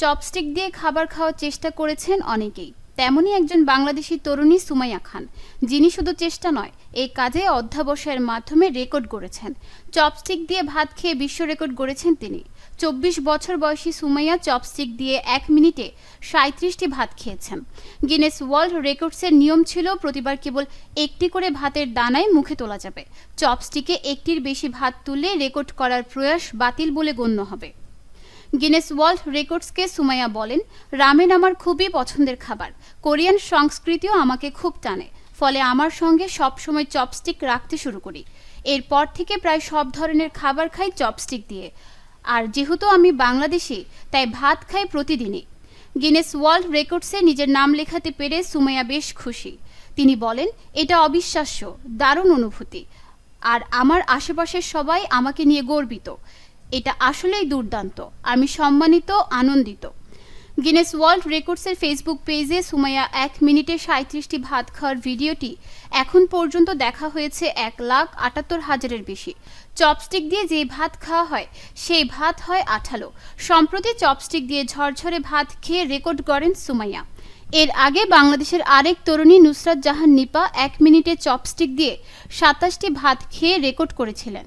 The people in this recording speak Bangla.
চপস্টিক দিয়ে খাবার খাওয়ার চেষ্টা করেছেন অনেকেই। তেমনই একজন বাংলাদেশি তরুণী সুমাইয়া খান, যিনি শুধু চেষ্টা নয়, এই কাজে অধ্যাবসায়ের মাধ্যমে রেকর্ড গড়েছেন। চপস্টিক দিয়ে ভাত খেয়ে বিশ্ব রেকর্ড গড়েছেন তিনি। চব্বিশ বছর বয়সী সুমাইয়া চপস্টিক দিয়ে এক মিনিটে সাঁত্রিশটি ভাত খেয়েছেন। গিনেস ওয়ার্ল্ড রেকর্ডসের নিয়ম ছিল, প্রতিবার কেবল একটি করে ভাতের দানায় মুখে তোলা যাবে। চপস্টিকে একটির বেশি ভাত তুললে রেকর্ড করার প্রয়াস বাতিল বলে গণ্য হবে। গিনেস ওয়ার্ল্ড রেকর্ডসকে সুমাইয়া বলেন, রামেন আমার খুবই পছন্দের খাবার। কোরিয়ান সংস্কৃতিও আমাকে খুব টানে। ফলে আমার সঙ্গে সবসময় চপস্টিক রাখতে শুরু করি। এরপর থেকে প্রায় সব ধরনের খাবার খাই চপস্টিক দিয়ে। আর যেহেতু আমি বাংলাদেশি, তাই ভাত খাই প্রতিদিনই। গিনেস ওয়ার্ল্ড রেকর্ডসে নিজের নাম লেখাতে পেরে সুমাইয়া বেশ খুশি। তিনি বলেন, এটা অবিশ্বাস্য, দারুণ অনুভূতি। আর আমার আশেপাশের সবাই আমাকে নিয়ে গর্বিত। এটা আসলেই দুর্দান্ত। আমি সম্মানিত, আনন্দিত। গিনেস ওয়ার্ল্ড রেকর্ডসের ফেসবুক পেজে সুমাইয়া এক মিনিটে সাঁত্রিশটি ভাত খাওয়ার ভিডিওটি এখন পর্যন্ত দেখা হয়েছে এক লাখ আটাত্তর হাজারের বেশি। চপস্টিক দিয়ে যে ভাত খাওয়া হয় সেই ভাত হয় আঠালো। সম্প্রতি চপস্টিক দিয়ে ঝরঝরে ভাত খেয়ে রেকর্ড করেন সুমাইয়া। এর আগে বাংলাদেশের আরেক তরুণী নুসরাত জাহান নিপা এক মিনিটে চপস্টিক দিয়ে সাতাশটি ভাত খেয়ে রেকর্ড করেছিলেন।